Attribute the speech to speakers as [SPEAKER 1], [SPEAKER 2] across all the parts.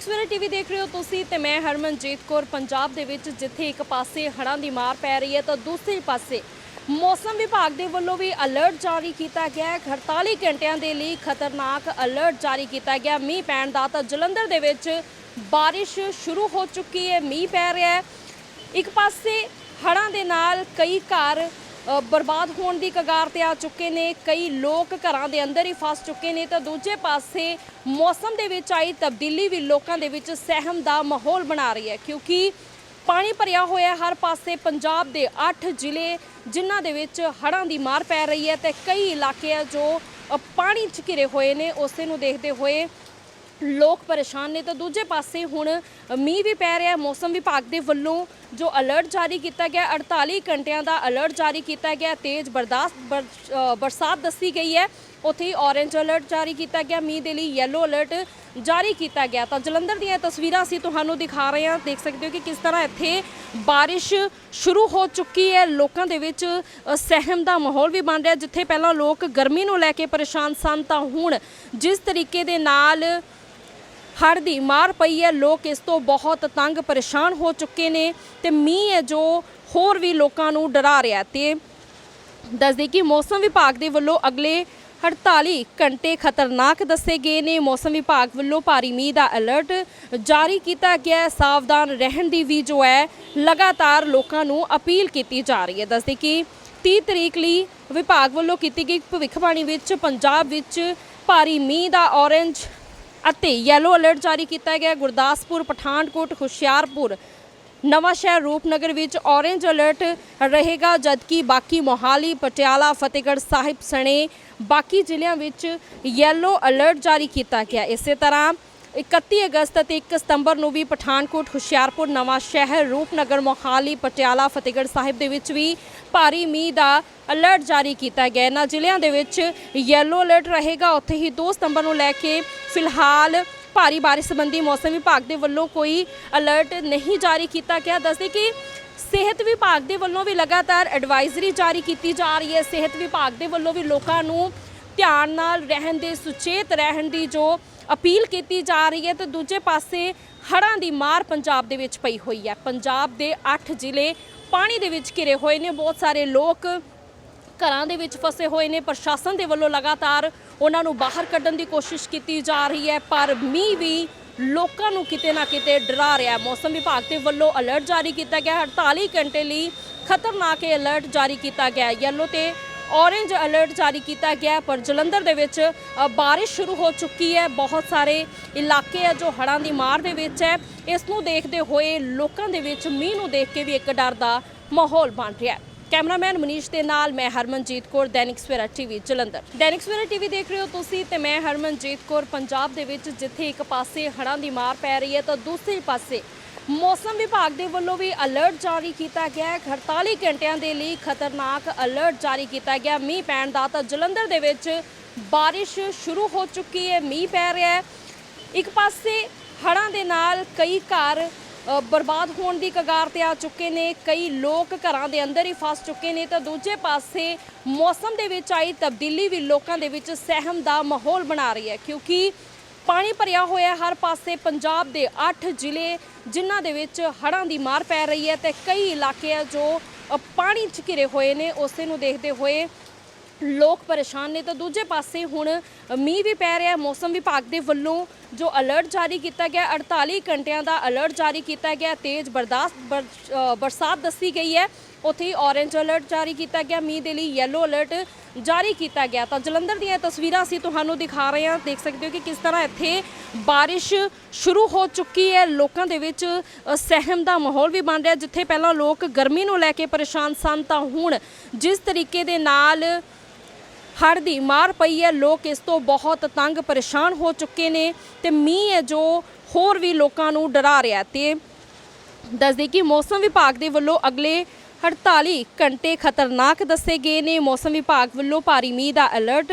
[SPEAKER 1] ਦੈਨਿਕ Savera TV ਦੇਖ ਰਹੇ ਹੋ ਤੁਸੀਂ ਤੇ ਮੈਂ ਹਰਮਨਜੀਤ ਕੌਰ। ਪੰਜਾਬ ਦੇ ਵਿੱਚ ਜਿੱਥੇ ਇੱਕ ਪਾਸੇ ਹੜ੍ਹਾਂ ਦੀ ਮਾਰ ਪੈ ਰਹੀ ਹੈ ਤਾਂ ਦੂਸਰੇ ਪਾਸੇ ਮੌਸਮ ਵਿਭਾਗ ਦੇ ਵੱਲੋਂ ਵੀ ਅਲਰਟ ਜਾਰੀ ਕੀਤਾ ਗਿਆ ਹੈ। 48 ਘੰਟਿਆਂ ਦੇ ਲਈ ਖਤਰਨਾਕ ਅਲਰਟ ਜਾਰੀ ਕੀਤਾ ਗਿਆ। ਮੀਂਹ ਪੈਣ ਦਾ ਤਾਂ ਜਲੰਧਰ ਦੇ ਵਿੱਚ ਬਾਰਿਸ਼ ਸ਼ੁਰੂ ਹੋ ਚੁੱਕੀ ਹੈ, ਮੀਂਹ ਪੈ ਰਿਹਾ ਹੈ। ਇੱਕ ਪਾਸੇ ਹੜ੍ਹਾਂ ਦੇ ਨਾਲ ਕਈ ਘਰ ਬਰਬਾਦ ਹੋਣ ਦੀ ਕਗਾਰ ਤੇ ਆ ਚੁੱਕੇ ਨੇ। ਕਈ ਲੋਕ ਘਰਾਂ ਦੇ ਅੰਦਰ ਹੀ ਫਸ ਚੁੱਕੇ ਨੇ। ਤਾਂ ਦੂਜੇ ਪਾਸੇ ਮੌਸਮ ਦੇ ਵਿੱਚ ਆਈ ਤਬਦੀਲੀ ਵੀ ਲੋਕਾਂ ਦੇ ਵਿੱਚ ਸਹਿਮ ਦਾ ਮਾਹੌਲ ਬਣਾ ਰਹੀ ਹੈ। ਕਿਉਂਕਿ ਪਾਣੀ ਭਰਿਆ ਹੋਇਆ ਹਰ ਪਾਸੇ ਪੰਜਾਬ ਦੇ 8 ਜ਼ਿਲ੍ਹੇ ਜਿਨ੍ਹਾਂ ਦੇ ਵਿੱਚ ਹੜ੍ਹਾਂ ਦੀ ਮਾਰ ਪੈ ਰਹੀ ਹੈ ਤੇ ਕਈ ਇਲਾਕੇ ਆ ਜੋ ਪਾਣੀ 'ਚ ਘਿਰੇ ਹੋਏ ਨੇ। ਉਸੇ ਨੂੰ ਦੇਖਦੇ ਹੋਏ ਲੋਕ ਪਰੇਸ਼ਾਨ ਨੇ ਤਾਂ ਦੂਜੇ ਪਾਸੇ ਹੁਣ ਮੀਂਹ ਵੀ ਪੈ ਰਿਹਾ ਮੌਸਮ ਵਿਭਾਗ ਦੇ ਵੱਲੋਂ ਜੋ ਅਲਰਟ ਜਾਰੀ ਕੀਤਾ ਗਿਆ 48 ਘੰਟਿਆਂ ਦਾ ਅਲਰਟ ਜਾਰੀ ਕੀਤਾ ਗਿਆ, ਤੇਜ਼ ਬਰਦਾਸ਼ਤ ਬਰ- ਬਰਸਾਤ ਦੱਸੀ ਗਈ ਹੈ। ਉੱਥੇ ਹੀ ਔਰੇਂਜ ਅਲਰਟ ਜਾਰੀ ਕੀਤਾ ਗਿਆ, ਮੀਂਹ ਦੇ ਲਈ ਯੈਲੋ ਅਲਰਟ ਜਾਰੀ ਕੀਤਾ ਗਿਆ। ਤਾਂ ਜਲੰਧਰ ਦੀਆਂ ਤਸਵੀਰਾਂ ਅਸੀਂ ਤੁਹਾਨੂੰ ਦਿਖਾ ਰਹੇ ਹਾਂ। ਦੇਖ ਸਕਦੇ ਹੋ ਕਿ ਕਿਸ ਤਰ੍ਹਾਂ ਇੱਥੇ ਬਾਰਿਸ਼ ਸ਼ੁਰੂ ਹੋ ਚੁੱਕੀ ਹੈ। ਲੋਕਾਂ ਦੇ ਵਿੱਚ ਸਹਿਮ ਦਾ ਮਾਹੌਲ ਵੀ ਬਣ ਰਿਹਾ, ਜਿੱਥੇ ਪਹਿਲਾਂ ਲੋਕ ਗਰਮੀ ਨੂੰ ਲੈ ਕੇ ਪਰੇਸ਼ਾਨ ਸਨ, ਤਾਂ ਹੁਣ ਜਿਸ ਤਰੀਕੇ ਦੇ ਨਾਲ ਹੜ੍ਹ ਦੀ ਮਾਰ ਪਈ ਹੈ। ਲੋਕ ਇਸ ਤੋਂ ਬਹੁਤ ਤੰਗ ਪਰੇਸ਼ਾਨ ਹੋ ਚੁੱਕੇ ਨੇ ਤੇ ਮੀਂਹ ਹੈ ਜੋ ਹੋਰ ਵੀ ਲੋਕਾਂ ਨੂੰ ਡਰਾ ਰਿਹਾ ਤੇ ਦੱਸਦੇ ਕਿ ਮੌਸਮ ਵਿਭਾਗ ਦੇ ਵੱਲੋਂ ਅਗਲੇ 48 ਘੰਟੇ ਖਤਰਨਾਕ ਦੱਸੇ ਗਏ ਨੇ। ਮੌਸਮ ਵਿਭਾਗ ਵੱਲੋਂ ਭਾਰੀ ਮੀਂਹ ਦਾ ਅਲਰਟ ਜਾਰੀ ਕੀਤਾ ਗਿਆ ਹੈ। ਸਾਵਧਾਨ ਰਹਿਣ ਦੀ ਵੀ ਜੋ ਹੈ, ਲਗਾਤਾਰ ਲੋਕਾਂ ਨੂੰ ਅਪੀਲ ਕੀਤੀ ਜਾ ਰਹੀ ਹੈ। ਦੱਸਦੇ ਕਿ 30 ਤਰੀਕ ਲਈ ਵਿਭਾਗ ਵੱਲੋਂ ਕੀਤੀ ਗਈ ਭਵਿੱਖਬਾਣੀ ਵਿੱਚ ਪੰਜਾਬ ਵਿੱਚ ਭਾਰੀ ਮੀਂਹ ਦਾ ਔਰੇਂਜ ਅਤੇ ਯੈਲੋ ਅਲਰਟ ਜਾਰੀ ਕੀਤਾ ਗਿਆ ਗੁਰਦਾਸਪੁਰ, ਪਠਾਨਕੋਟ, ਹੁਸ਼ਿਆਰਪੁਰ, ਨਵਾਂ ਸ਼ਹਿਰ ਰੂਪਨਗਰ ਵਿੱਚ ਔਰੇਂਜ ਅਲਰਟ ਰਹੇਗਾ, ਜਦਕਿ ਬਾਕੀ ਮੋਹਾਲੀ, ਪਟਿਆਲਾ, ਫਤਿਹਗੜ੍ਹ ਸਾਹਿਬ ਸਣੇ ਬਾਕੀ ਜ਼ਿਲ੍ਹਿਆਂ ਵਿੱਚ ਯੈਲੋ ਅਲਰਟ ਜਾਰੀ ਕੀਤਾ ਗਿਆ। ਇਸੇ ਤਰ੍ਹਾਂ 31 ਅਗਸਤ ਅਤੇ 1 ਸਤੰਬਰ ਨੂੰ ਵੀ ਪਠਾਨਕੋਟ, ਹੁਸ਼ਿਆਰਪੁਰ, ਨਵਾਂ ਸ਼ਹਿਰ ਰੂਪਨਗਰ, ਮੋਹਾਲੀ, ਪਟਿਆਲਾ, ਫਤਿਹਗੜ੍ਹ ਸਾਹਿਬ ਦੇ ਵਿੱਚ ਵੀ ਭਾਰੀ ਮੀਂਹ ਦਾ ਅਲਰਟ ਜਾਰੀ ਕੀਤਾ ਗਿਆ। ਇਹਨਾਂ ਜ਼ਿਲ੍ਹਿਆਂ ਦੇ ਵਿੱਚ ਯੈਲੋ ਅਲਰਟ ਰਹੇਗਾ। ਉੱਥੇ ਹੀ 2 ਸਤੰਬਰ ਨੂੰ ਲੈ ਕੇ ਫਿਲਹਾਲ ਭਾਰੀ ਬਾਰਿਸ਼ ਸੰਬੰਧੀ ਮੌਸਮ ਵਿਭਾਗ ਦੇ ਵੱਲੋਂ ਕੋਈ ਅਲਰਟ ਨਹੀਂ ਜਾਰੀ ਕੀਤਾ ਗਿਆ। ਦੱਸਦੇ ਕਿ ਸਿਹਤ ਵਿਭਾਗ ਦੇ ਵੱਲੋਂ ਵੀ ਲਗਾਤਾਰ ਐਡਵਾਈਜ਼ਰੀ ਜਾਰੀ ਕੀਤੀ ਜਾ ਰਹੀ ਹੈ। ਸਿਹਤ ਵਿਭਾਗ ਦੇ ਵੱਲੋਂ ਵੀ ਲੋਕਾਂ ਨੂੰ ਧਿਆਨ ਨਾਲ ਰਹਿਣ ਦੇ, ਸੁਚੇਤ ਰਹਿਣ ਦੀ ਜੋ ਅਪੀਲ ਕੀਤੀ ਜਾ ਰਹੀ ਹੈ, ਤੇ ਦੂਜੇ ਪਾਸੇ ਹੜ੍ਹਾਂ ਦੀ ਮਾਰ ਪੰਜਾਬ ਦੇ ਵਿੱਚ ਪਈ ਹੋਈ ਹੈ। ਪੰਜਾਬ ਦੇ 8 ਜ਼ਿਲ੍ਹੇ ਪਾਣੀ ਦੇ ਵਿੱਚ ਘਿਰੇ ਹੋਏ ਨੇ, ਬਹੁਤ ਸਾਰੇ ਲੋਕ ਘਰਾਂ ਦੇ ਵਿੱਚ ਫਸੇ ਹੋਏ ਨੇ, ਪ੍ਰਸ਼ਾਸਨ ਦੇ ਵੱਲੋਂ ਲਗਾਤਾਰ ਉਹਨਾਂ ਨੂੰ ਬਾਹਰ ਕੱਢਣ ਦੀ ਕੋਸ਼ਿਸ਼ ਕੀਤੀ ਜਾ ਰਹੀ ਹੈ, ਪਰ ਮੀਂਹ ਵੀ ਲੋਕਾਂ ਨੂੰ ਕਿਤੇ ਨਾ ਕਿਤੇ ਡਰਾ ਰਿਹਾ ਹੈ। ਮੌਸਮ ਵਿਭਾਗ ਦੇ ਵੱਲੋਂ ਅਲਰਟ ਜਾਰੀ ਕੀਤਾ ਗਿਆ ਹੈ 48 ਘੰਟੇ ਲਈ ਖਤਰਨਾਕ ਇਹ ਅਲਰਟ ਜਾਰੀ ਕੀਤਾ ਗਿਆ ਹੈ। ਯੈਲੋ ਤੇ ਔਰੇਂਜ ਅਲਰਟ ਜਾਰੀ ਕੀਤਾ ਗਿਆ ਪਰ ਜਲੰਧਰ ਦੇ ਵਿੱਚ ਅ, ਬਾਰਿਸ਼ ਸ਼ੁਰੂ ਹੋ ਚੁੱਕੀ ਹੈ। ਬਹੁਤ ਸਾਰੇ ਇਲਾਕੇ ਆ ਜੋ ਹੜ੍ਹਾਂ ਦੀ ਮਾਰ ਦੇ ਵਿੱਚ ਹੈ। ਇਸ ਨੂੰ ਦੇਖਦੇ ਹੋਏ ਲੋਕਾਂ ਦੇ ਵਿੱਚ ਮੀਂਹ ਨੂੰ ਦੇਖ ਕੇ ਵੀ ਇੱਕ ਡਰ ਦਾ ਮਾਹੌਲ ਬਣ ਰਿਹਾ ਹੈ। ਕੈਮਰਾਮੈਨ ਮਨੀਸ਼ ਦੇ ਨਾਲ ਮੈਂ ਹਰਮਨਜੀਤ ਕੌਰ ਦੈਨਿਕ ਸਵੇਰਾ ਟੀਵੀ ਜਲੰਧਰ। ਦੈਨਿਕ ਸਵੇਰਾ ਟੀਵੀ ਦੇਖ ਰਹੇ ਹੋ ਤੁਸੀਂ ਤੇ ਮੈਂ ਹਰਮਨਜੀਤ ਕੌਰ ਪੰਜਾਬ ਦੇ ਵਿੱਚ ਜਿੱਥੇ ਇੱਕ ਪਾਸੇ ਹੜ੍ਹਾਂ ਦੀ ਮਾਰ ਪੈ ਰਹੀ ਹੈ ਤਾਂ ਦੂਸਰੇ ਪਾਸੇ ਮੌਸਮ ਵਿਭਾਗ ਦੇ ਵੱਲੋਂ ਵੀ ਅਲਰਟ ਜਾਰੀ ਕੀਤਾ ਗਿਆ ਹੈ। 48 ਘੰਟਿਆਂ ਦੇ ਲਈ ਖਤਰਨਾਕ ਅਲਰਟ ਜਾਰੀ ਕੀਤਾ ਗਿਆ। ਮੀਂਹ ਪੈਣ ਦਾ ਤਾਂ ਜਲੰਧਰ ਦੇ ਵਿੱਚ ਬਾਰਿਸ਼ ਸ਼ੁਰੂ ਹੋ ਚੁੱਕੀ ਹੈ। ਮੀਂਹ ਪੈ ਰਿਹਾ ਹੈ। ਇੱਕ ਪਾਸੇ ਹੜ੍ਹਾਂ ਦੇ ਨਾਲ ਕਈ ਘਰ ਬਰਬਾਦ ਹੋਣ ਦੀ ਕਗਾਰ ਤੇ ਆ ਚੁੱਕੇ ਨੇ। ਕਈ ਲੋਕ ਘਰਾਂ ਦੇ ਅੰਦਰ ਹੀ ਫਸ ਚੁੱਕੇ ਨੇ। ਤਾਂ ਦੂਜੇ ਪਾਸੇ ਮੌਸਮ ਦੇ ਵਿੱਚ ਆਈ ਤਬਦੀਲੀ ਵੀ ਲੋਕਾਂ ਦੇ ਵਿੱਚ ਸਹਿਮ ਦਾ ਮਾਹੌਲ ਬਣਾ ਰਹੀ ਹੈ। ਕਿਉਂਕਿ ਪਾਣੀ ਭਰਿਆ ਹੋਇਆ ਹਰ ਪਾਸੇ ਪੰਜਾਬ ਦੇ 8 ਜ਼ਿਲ੍ਹੇ, ਜਿਨ੍ਹਾਂ ਦੇ ਵਿੱਚ ਹੜ੍ਹਾਂ ਦੀ ਮਾਰ ਪੈ ਰਹੀ ਹੈ ਤੇ ਕਈ ਇਲਾਕੇ ਆ ਜੋ ਪਾਣੀ 'ਚ ਘਿਰੇ ਹੋਏ ਨੇ, ਉਸੇ ਨੂੰ ਦੇਖਦੇ ਹੋਏ ਲੋਕ ਪਰੇਸ਼ਾਨ ਨੇ। ਤਾਂ ਦੂਜੇ ਪਾਸੇ ਹੁਣ ਮੀਂਹ ਵੀ ਪੈ ਰਿਹਾ, ਮੌਸਮ ਵਿਭਾਗ ਦੇ ਵੱਲੋਂ ਜੋ ਅਲਰਟ ਜਾਰੀ ਕੀਤਾ ਗਿਆ 48 ਘੰਟਿਆਂ ਦਾ ਅਲਰਟ ਜਾਰੀ ਕੀਤਾ ਗਿਆ, ਤੇਜ਼ ਬਰਦਾਸ਼ਤ ਬਰ- ਬਰਸਾਤ ਦੱਸੀ ਗਈ ਹੈ। ਉੱਥੇ ਹੀ ਔਰੇਂਜ ਅਲਰਟ ਜਾਰੀ ਕੀਤਾ ਗਿਆ, ਮੀਂਹ ਦੇ ਲਈ ਯੈਲੋ ਅਲਰਟ ਜਾਰੀ ਕੀਤਾ ਗਿਆ। ਤਾਂ ਜਲੰਧਰ ਦੀਆਂ ਤਸਵੀਰਾਂ ਅਸੀਂ ਤੁਹਾਨੂੰ ਦਿਖਾ ਰਹੇ ਹਾਂ। ਦੇਖ ਸਕਦੇ ਹੋ ਕਿ ਕਿਸ ਤਰ੍ਹਾਂ ਇੱਥੇ ਬਾਰਿਸ਼ ਸ਼ੁਰੂ ਹੋ ਚੁੱਕੀ ਹੈ। ਲੋਕਾਂ ਦੇ ਵਿੱਚ ਸਹਿਮ ਦਾ ਮਾਹੌਲ ਵੀ ਬਣ ਰਿਹਾ, ਜਿੱਥੇ ਪਹਿਲਾਂ ਲੋਕ ਗਰਮੀ ਨੂੰ ਲੈ ਕੇ ਪਰੇਸ਼ਾਨ ਸਨ, ਤਾਂ ਹੁਣ ਜਿਸ ਤਰੀਕੇ ਦੇ ਨਾਲ ਹੜ੍ਹ ਦੀ ਮਾਰ ਪਈ ਹੈ, ਲੋਕ ਇਸ ਤੋਂ ਬਹੁਤ ਤੰਗ ਪਰੇਸ਼ਾਨ ਹੋ ਚੁੱਕੇ ਨੇ ਤੇ ਮੀਂਹ ਹੈ ਜੋ ਹੋਰ ਵੀ ਲੋਕਾਂ ਨੂੰ ਡਰਾ ਰਿਹਾ ਤੇ ਦੱਸਦੇ ਕਿ ਮੌਸਮ ਵਿਭਾਗ ਦੇ ਵੱਲੋਂ ਅਗਲੇ 48 ਘੰਟੇ ਖਤਰਨਾਕ ਦੱਸੇ ਗਏ ਨੇ। ਮੌਸਮ ਵਿਭਾਗ ਵੱਲੋਂ ਭਾਰੀ ਮੀਂਹ ਦਾ ਅਲਰਟ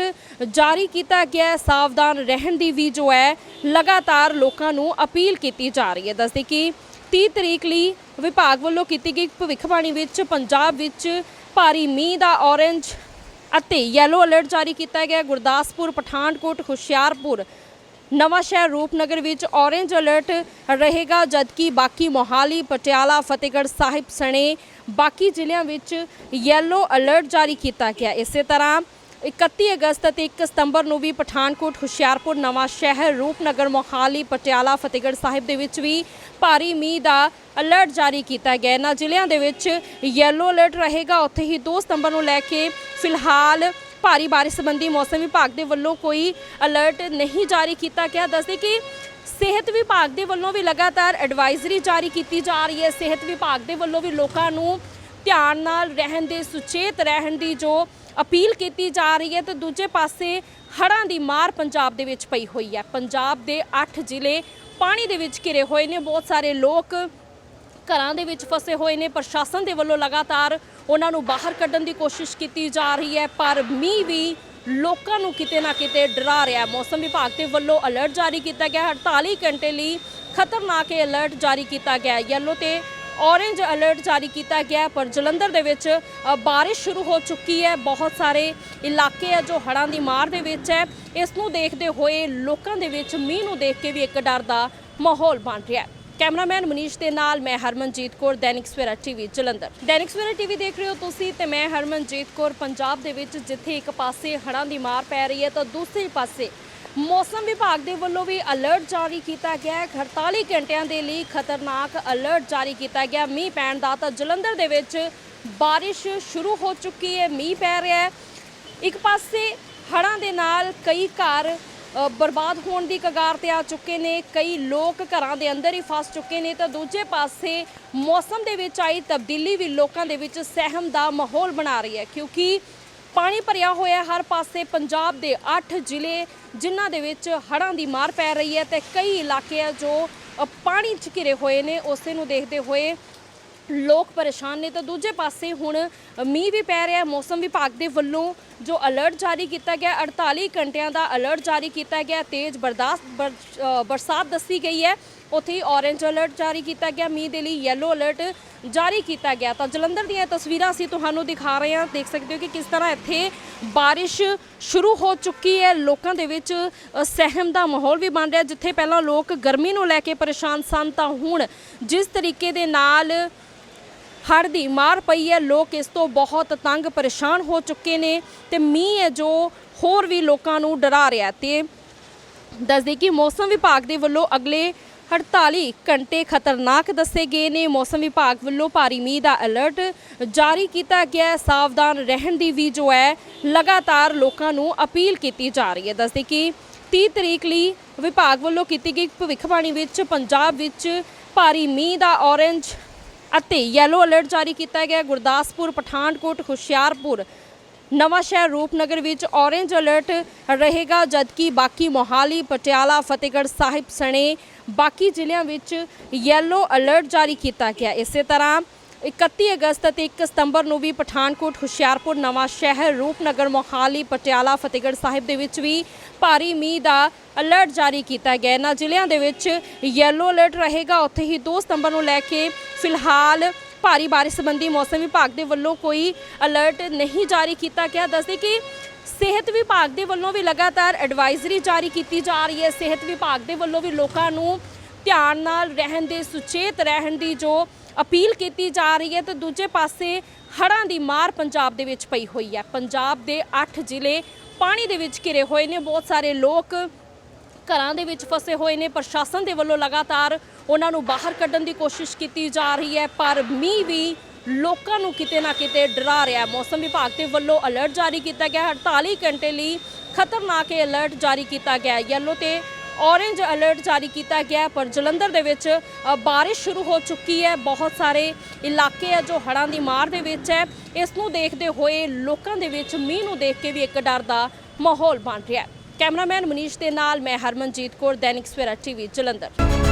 [SPEAKER 1] ਜਾਰੀ ਕੀਤਾ ਗਿਆ ਸਾਵਧਾਨ ਰਹਿਣ ਦੀ ਵੀ ਜੋ ਹੈ, ਲਗਾਤਾਰ ਲੋਕਾਂ ਨੂੰ ਅਪੀਲ ਕੀਤੀ ਜਾ ਰਹੀ ਹੈ। ਦੱਸਦੇ ਕਿ 30 ਤਰੀਕ ਲਈ ਵਿਭਾਗ ਵੱਲੋਂ ਕੀਤੀ ਗਈ ਭਵਿੱਖਬਾਣੀ ਵਿੱਚ ਪੰਜਾਬ ਵਿੱਚ ਭਾਰੀ ਮੀਂਹ ਦਾ ਔਰੇਂਜ ਅਤੇ ਯੈਲੋ ਅਲਰਟ ਜਾਰੀ ਕੀਤਾ ਗਿਆ ਗੁਰਦਾਸਪੁਰ, ਪਠਾਨਕੋਟ, ਹੁਸ਼ਿਆਰਪੁਰ ਨਵਾਂ ਸ਼ਹਿਰ ਰੂਪਨਗਰ ਵਿੱਚ ਔਰੇਂਜ ਅਲਰਟ ਰਹੇਗਾ, ਜਦਕਿ ਬਾਕੀ ਮੋਹਾਲੀ, ਪਟਿਆਲਾ, ਫਤਿਹਗੜ੍ਹ ਸਾਹਿਬ ਸਣੇ ਬਾਕੀ ਜ਼ਿਲ੍ਹਿਆਂ ਵਿੱਚ ਯੈਲੋ ਅਲਰਟ ਜਾਰੀ ਕੀਤਾ ਗਿਆ। ਇਸੇ ਤਰ੍ਹਾਂ 31 ਅਗਸਤ ਅਤੇ 1 ਸਤੰਬਰ ਨੂੰ ਵੀ ਪਠਾਨਕੋਟ, ਹੁਸ਼ਿਆਰਪੁਰ, ਨਵਾਂ ਸ਼ਹਿਰ, ਰੂਪਨਗਰ, ਮੋਹਾਲੀ, ਪਟਿਆਲਾ, ਫਤਿਹਗੜ੍ਹ ਸਾਹਿਬ ਦੇ ਵਿੱਚ ਵੀ ਭਾਰੀ ਮੀਂਹ ਦਾ ਅਲਰਟ ਜਾਰੀ ਕੀਤਾ ਗਿਆ। ਇਹਨਾਂ ਜ਼ਿਲ੍ਹਿਆਂ ਦੇ ਵਿੱਚ ਯੈਲੋ ਅਲਰਟ ਰਹੇਗਾ। ਉੱਥੇ ਹੀ 2 ਸਤੰਬਰ ਨੂੰ ਲੈ ਕੇ ਫਿਲਹਾਲ ਭਾਰੀ ਬਾਰਿਸ਼ ਸੰਬੰਧੀ ਮੌਸਮ ਵਿਭਾਗ ਦੇ ਵੱਲੋਂ ਕੋਈ ਅਲਰਟ ਨਹੀਂ ਜਾਰੀ ਕੀਤਾ ਗਿਆ। ਦੱਸਦੇ ਕਿ ਸਿਹਤ ਵਿਭਾਗ ਦੇ ਵੱਲੋਂ ਵੀ ਲਗਾਤਾਰ ਐਡਵਾਈਜ਼ਰੀ ਜਾਰੀ ਕੀਤੀ ਜਾ ਰਹੀ ਹੈ। ਸਿਹਤ ਵਿਭਾਗ ਦੇ ਵੱਲੋਂ ਵੀ ਲੋਕਾਂ ਨੂੰ ਧਿਆਨ ਨਾਲ ਰਹਿਣ ਦੇ, ਸੁਚੇਤ ਰਹਿਣ ਦੀ ਜੋ ਅਪੀਲ ਕੀਤੀ ਜਾ ਰਹੀ ਹੈ, ਤੇ ਦੂਜੇ ਪਾਸੇ ਹੜ੍ਹਾਂ ਦੀ ਮਾਰ ਪੰਜਾਬ ਦੇ ਵਿੱਚ ਪਈ ਹੋਈ ਹੈ। ਪੰਜਾਬ ਦੇ 8 ਜ਼ਿਲ੍ਹੇ ਪਾਣੀ ਦੇ ਵਿੱਚ ਘਿਰੇ ਹੋਏ ਨੇ। ਬਹੁਤ ਸਾਰੇ ਲੋਕ ਘਰਾਂ ਦੇ ਵਿੱਚ ਫਸੇ ਹੋਏ ਨੇ। ਪ੍ਰਸ਼ਾਸਨ ਦੇ ਵੱਲੋਂ ਲਗਾਤਾਰ ਉਹਨਾਂ ਨੂੰ ਬਾਹਰ ਕੱਢਣ ਦੀ ਕੋਸ਼ਿਸ਼ ਕੀਤੀ ਜਾ ਰਹੀ ਹੈ ਪਰ ਮੀਂਹ ਵੀ ਲੋਕਾਂ ਨੂੰ ਕਿਤੇ ਨਾ ਕਿਤੇ ਡਰਾ ਰਿਹਾ ਹੈ। ਮੌਸਮ ਵਿਭਾਗ ਦੇ ਵੱਲੋਂ ਅਲਰਟ ਜਾਰੀ ਕੀਤਾ ਗਿਆ ਹੈ। 48 ਘੰਟੇ ਲਈ ਖਤਰਨਾਕ ਅਲਰਟ ਜਾਰੀ ਕੀਤਾ ਗਿਆ ਹੈ। ਯੈਲੋ ਤੇ ਔਰੇਂਜ ਅਲਰਟ ਜਾਰੀ ਕੀਤਾ ਗਿਆ ਪਰ ਜਲੰਧਰ ਦੇ ਵਿੱਚ ਅ, ਬਾਰਿਸ਼ ਸ਼ੁਰੂ ਹੋ ਚੁੱਕੀ ਹੈ। ਬਹੁਤ ਸਾਰੇ ਇਲਾਕੇ ਹੈ ਜੋ ਹੜ੍ਹਾਂ ਦੀ ਮਾਰ ਦੇ ਵਿੱਚ ਹੈ। ਇਸ ਨੂੰ ਦੇਖਦੇ ਹੋਏ ਲੋਕਾਂ ਦੇ ਵਿੱਚ ਮੀਂਹ ਨੂੰ ਦੇਖ ਕੇ ਵੀ ਇੱਕ ਡਰ ਦਾ ਮਾਹੌਲ ਬਣ ਰਿਹਾ ਹੈ। ਕੈਮਰਾਮੈਨ ਮਨੀਸ਼ ਦੇ ਨਾਲ ਮੈਂ ਹਰਮਨਜੀਤ ਕੌਰ, ਦੈਨਿਕ ਸਵੇਰਾ ਟੀਵੀ, ਜਲੰਧਰ। ਦੈਨਿਕ ਸਵੇਰਾ ਟੀਵੀ ਦੇਖ ਰਹੇ ਹੋ ਤੁਸੀਂ ਤੇ ਮੈਂ ਹਰਮਨਜੀਤ ਕੌਰ, ਪੰਜਾਬ ਦੇ ਵਿੱਚ ਜਿੱਥੇ ਇੱਕ ਪਾਸੇ ਹੜ੍ਹਾਂ ਦੀ ਮਾਰ ਪੈ ਰਹੀ ਹੈ ਤਾਂ ਦੂਸਰੇ ਪਾਸੇ ਮੌਸਮ ਵਿਭਾਗ ਦੇ ਵੱਲੋਂ ਵੀ ਅਲਰਟ ਜਾਰੀ ਕੀਤਾ ਗਿਆ ਹੈ। 48 ਘੰਟਿਆਂ ਦੇ ਲਈ ਖਤਰਨਾਕ ਅਲਰਟ ਜਾਰੀ ਕੀਤਾ ਗਿਆ। ਮੀਂਹ ਪੈਣ ਦਾ ਤਾਂ ਜਲੰਧਰ ਦੇ ਵਿੱਚ ਬਾਰਿਸ਼ ਸ਼ੁਰੂ ਹੋ ਚੁੱਕੀ ਹੈ, ਮੀਂਹ ਪੈ ਰਿਹਾ ਹੈ। ਇੱਕ ਪਾਸੇ ਹੜ੍ਹਾਂ ਦੇ ਨਾਲ ਕਈ ਘਰ ਬਰਬਾਦ ਹੋਣ ਦੀ ਕਗਾਰ ਤੇ ਆ ਚੁੱਕੇ ਨੇ। ਕਈ ਲੋਕ ਘਰਾਂ ਦੇ ਅੰਦਰ ਹੀ ਫਸ ਚੁੱਕੇ ਨੇ। ਤਾਂ ਦੂਜੇ ਪਾਸੇ ਮੌਸਮ ਦੇ ਵਿੱਚ ਆਈ ਤਬਦੀਲੀ ਵੀ ਲੋਕਾਂ ਦੇ ਵਿੱਚ ਸਹਿਮ ਦਾ ਮਾਹੌਲ ਬਣਾ ਰਹੀ ਹੈ। ਕਿਉਂਕਿ ਪਾਣੀ ਭਰਿਆ ਹੋਇਆ ਹਰ ਪਾਸੇ ਪੰਜਾਬ ਦੇ 8 ਜ਼ਿਲ੍ਹੇ ਜਿਨ੍ਹਾਂ ਦੇ ਵਿੱਚ ਹੜ੍ਹਾਂ ਦੀ ਮਾਰ ਪੈ ਰਹੀ ਹੈ ਤੇ ਕਈ ਇਲਾਕੇ ਆ ਜੋ ਪਾਣੀ 'ਚ ਘਿਰੇ ਹੋਏ ਨੇ। ਉਸੇ ਨੂੰ ਦੇਖਦੇ ਹੋਏ ਲੋਕ ਪਰੇਸ਼ਾਨ ਨੇ ਤਾਂ ਦੂਜੇ ਪਾਸੇ ਹੁਣ ਮੀਂਹ ਵੀ ਪੈ ਰਿਹਾ ਮੌਸਮ ਵਿਭਾਗ ਦੇ ਵੱਲੋਂ ਜੋ ਅਲਰਟ ਜਾਰੀ ਕੀਤਾ ਗਿਆ 48 ਘੰਟਿਆਂ ਦਾ ਅਲਰਟ ਜਾਰੀ ਕੀਤਾ ਗਿਆ, ਤੇਜ਼ ਬਰਦਾਸ਼ਤ ਬਰ- ਬਰਸਾਤ ਦੱਸੀ ਗਈ ਹੈ। ਉੱਥੇ ਹੀ ਔਰੇਂਜ ਅਲਰਟ ਜਾਰੀ ਕੀਤਾ ਗਿਆ, ਮੀਂਹ ਦੇ ਲਈ ਯੈਲੋ ਅਲਰਟ ਜਾਰੀ ਕੀਤਾ ਗਿਆ। ਤਾਂ ਜਲੰਧਰ ਦੀਆਂ ਤਸਵੀਰਾਂ ਅਸੀਂ ਤੁਹਾਨੂੰ ਦਿਖਾ ਰਹੇ ਹਾਂ। ਦੇਖ ਸਕਦੇ ਹੋ ਕਿ ਕਿਸ ਤਰ੍ਹਾਂ ਇੱਥੇ ਬਾਰਿਸ਼ ਸ਼ੁਰੂ ਹੋ ਚੁੱਕੀ ਹੈ। ਲੋਕਾਂ ਦੇ ਵਿੱਚ ਸਹਿਮ ਦਾ ਮਾਹੌਲ ਵੀ ਬਣ ਰਿਹਾ, ਜਿੱਥੇ ਪਹਿਲਾਂ ਲੋਕ ਗਰਮੀ ਨੂੰ ਲੈ ਕੇ ਪਰੇਸ਼ਾਨ ਸਨ, ਤਾਂ ਹੁਣ ਜਿਸ ਤਰੀਕੇ ਦੇ ਨਾਲ ਹੜ੍ਹ ਦੀ ਮਾਰ ਪਈ ਹੈ। ਲੋਕ ਇਸ ਤੋਂ ਬਹੁਤ ਤੰਗ ਪਰੇਸ਼ਾਨ ਹੋ ਚੁੱਕੇ ਨੇ ਤੇ ਮੀਂਹ ਹੈ ਜੋ ਹੋਰ ਵੀ ਲੋਕਾਂ ਨੂੰ ਡਰਾ ਰਿਹਾ ਤੇ ਦੱਸਦੇ ਕਿ ਮੌਸਮ ਵਿਭਾਗ ਦੇ ਵੱਲੋਂ ਅਗਲੇ 48 ਘੰਟੇ ਖਤਰਨਾਕ ਦੱਸੇ ਗਏ ਨੇ। ਮੌਸਮ ਵਿਭਾਗ ਵੱਲੋਂ ਭਾਰੀ ਮੀਂਹ ਦਾ ਅਲਰਟ ਜਾਰੀ ਕੀਤਾ ਗਿਆ ਹੈ। ਸਾਵਧਾਨ ਰਹਿਣ ਦੀ ਵੀ ਜੋ ਹੈ, ਲਗਾਤਾਰ ਲੋਕਾਂ ਨੂੰ ਅਪੀਲ ਕੀਤੀ ਜਾ ਰਹੀ ਹੈ। ਦੱਸਦੇ ਕਿ 30 ਤਰੀਕ ਲਈ ਵਿਭਾਗ ਵੱਲੋਂ ਕੀਤੀ ਗਈ ਭਵਿੱਖਬਾਣੀ ਵਿੱਚ ਪੰਜਾਬ ਵਿੱਚ ਭਾਰੀ ਮੀਂਹ ਦਾ ਔਰੇਂਜ ਅਤੇ ਯੈਲੋ ਅਲਰਟ ਜਾਰੀ ਕੀਤਾ ਗਿਆ ਗੁਰਦਾਸਪੁਰ, ਪਠਾਨਕੋਟ, ਹੁਸ਼ਿਆਰਪੁਰ। ਨਵਾਂ ਸ਼ਹਿਰ ਰੂਪਨਗਰ ਵਿੱਚ ਔਰੇਂਜ ਅਲਰਟ ਰਹੇਗਾ, ਜਦਕਿ ਬਾਕੀ ਮੋਹਾਲੀ, ਪਟਿਆਲਾ, ਫਤਿਹਗੜ੍ਹ ਸਾਹਿਬ ਸਣੇ ਬਾਕੀ ਜ਼ਿਲ੍ਹਿਆਂ ਵਿੱਚ ਯੈਲੋ ਅਲਰਟ ਜਾਰੀ ਕੀਤਾ ਗਿਆ। ਇਸੇ ਤਰ੍ਹਾਂ 31 ਅਗਸਤ ਅਤੇ 1 ਸਤੰਬਰ ਨੂੰ ਵੀ ਪਠਾਨਕੋਟ, ਹੁਸ਼ਿਆਰਪੁਰ, ਨਵਾਂ ਸ਼ਹਿਰ ਰੂਪਨਗਰ, ਮੋਹਾਲੀ, ਪਟਿਆਲਾ, ਫਤਿਹਗੜ੍ਹ ਸਾਹਿਬ ਦੇ ਵਿੱਚ ਵੀ ਭਾਰੀ ਮੀਂਹ ਦਾ ਅਲਰਟ ਜਾਰੀ ਕੀਤਾ ਗਿਆ। ਇਹਨਾਂ ਜ਼ਿਲ੍ਹਿਆਂ ਦੇ ਵਿੱਚ ਯੈਲੋ ਅਲਰਟ ਰਹੇਗਾ। ਉੱਥੇ ਹੀ 2 ਸਤੰਬਰ ਨੂੰ ਲੈ ਕੇ ਫਿਲਹਾਲ ਭਾਰੀ ਬਾਰਿਸ਼ ਸੰਬੰਧੀ ਮੌਸਮ ਵਿਭਾਗ ਦੇ ਵੱਲੋਂ ਕੋਈ ਅਲਰਟ ਨਹੀਂ ਜਾਰੀ ਕੀਤਾ ਗਿਆ। ਦੱਸਦੇ ਕਿ ਸਿਹਤ ਵਿਭਾਗ ਦੇ ਵੱਲੋਂ ਵੀ ਲਗਾਤਾਰ ਐਡਵਾਈਜ਼ਰੀ ਜਾਰੀ ਕੀਤੀ ਜਾ ਰਹੀ ਹੈ। ਸਿਹਤ ਵਿਭਾਗ ਦੇ ਵੱਲੋਂ ਵੀ ਲੋਕਾਂ ਨੂੰ ਧਿਆਨ ਨਾਲ ਰਹਿਣ ਦੇ ਸੁਚੇਤ ਰਹਿਣ ਦੀ ਜੋ ਅਪੀਲ ਕੀਤੀ ਜਾ ਰਹੀ ਹੈ ਤੇ ਦੂਜੇ ਪਾਸੇ ਹੜ੍ਹਾਂ ਦੀ ਮਾਰ ਪੰਜਾਬ ਦੇ ਵਿੱਚ ਪਈ ਹੋਈ ਹੈ। ਪੰਜਾਬ ਦੇ 8 ਜ਼ਿਲ੍ਹੇ ਪਾਣੀ ਦੇ ਵਿੱਚ ਘਿਰੇ ਹੋਏ ਨੇ। ਬਹੁਤ ਸਾਰੇ ਲੋਕ ਘਰਾਂ ਦੇ ਵਿੱਚ ਫਸੇ ਹੋਏ ਨੇ। ਪ੍ਰਸ਼ਾਸਨ ਦੇ ਵੱਲੋਂ ਲਗਾਤਾਰ ਉਹਨਾਂ ਨੂੰ ਬਾਹਰ ਕੱਢਣ ਦੀ ਕੋਸ਼ਿਸ਼ ਕੀਤੀ ਜਾ ਰਹੀ ਹੈ, ਪਰ ਮੀਂਹ ਵੀ ਲੋਕਾਂ ਨੂੰ ਕਿਤੇ ਨਾ ਕਿਤੇ ਡਰਾ ਰਿਹਾ ਹੈ। ਮੌਸਮ ਵਿਭਾਗ ਦੇ ਵੱਲੋਂ ਅਲਰਟ ਜਾਰੀ ਕੀਤਾ ਗਿਆ ਹੈ। 48 ਘੰਟੇ ਲਈ ਖਤਰਨਾਕ ਅਲਰਟ ਜਾਰੀ ਕੀਤਾ ਗਿਆ ਹੈ। ਯੈਲੋ ਤੇ ਔਰੇਂਜ ਅਲਰਟ ਜਾਰੀ ਕੀਤਾ ਗਿਆ ਹੈ, ਪਰ ਜਲੰਧਰ ਦੇ ਵਿੱਚ ਅ, ਬਾਰਿਸ਼ ਸ਼ੁਰੂ ਹੋ ਚੁੱਕੀ ਹੈ। ਬਹੁਤ ਸਾਰੇ ਇਲਾਕੇ ਹੈ ਜੋ ਹੜ੍ਹਾਂ ਦੀ ਮਾਰ ਦੇ ਵਿੱਚ ਹੈ। ਇਸ ਨੂੰ ਦੇਖਦੇ ਹੋਏ ਲੋਕਾਂ ਦੇ ਵਿੱਚ ਮੀਂਹ ਨੂੰ ਦੇਖ ਕੇ ਵੀ ਇੱਕ ਡਰ ਦਾ ਮਾਹੌਲ ਬਣ ਰਿਹਾ ਹੈ। ਕੈਮਰਾਮੈਨ ਮਨੀਸ਼ ਦੇ ਨਾਲ ਮੈਂ ਹਰਮਨਜੀਤ ਕੌਰ ਦੈਨਿਕ ਸਵੇਰਾ ਟੀਵੀ ਜਲੰਧਰ।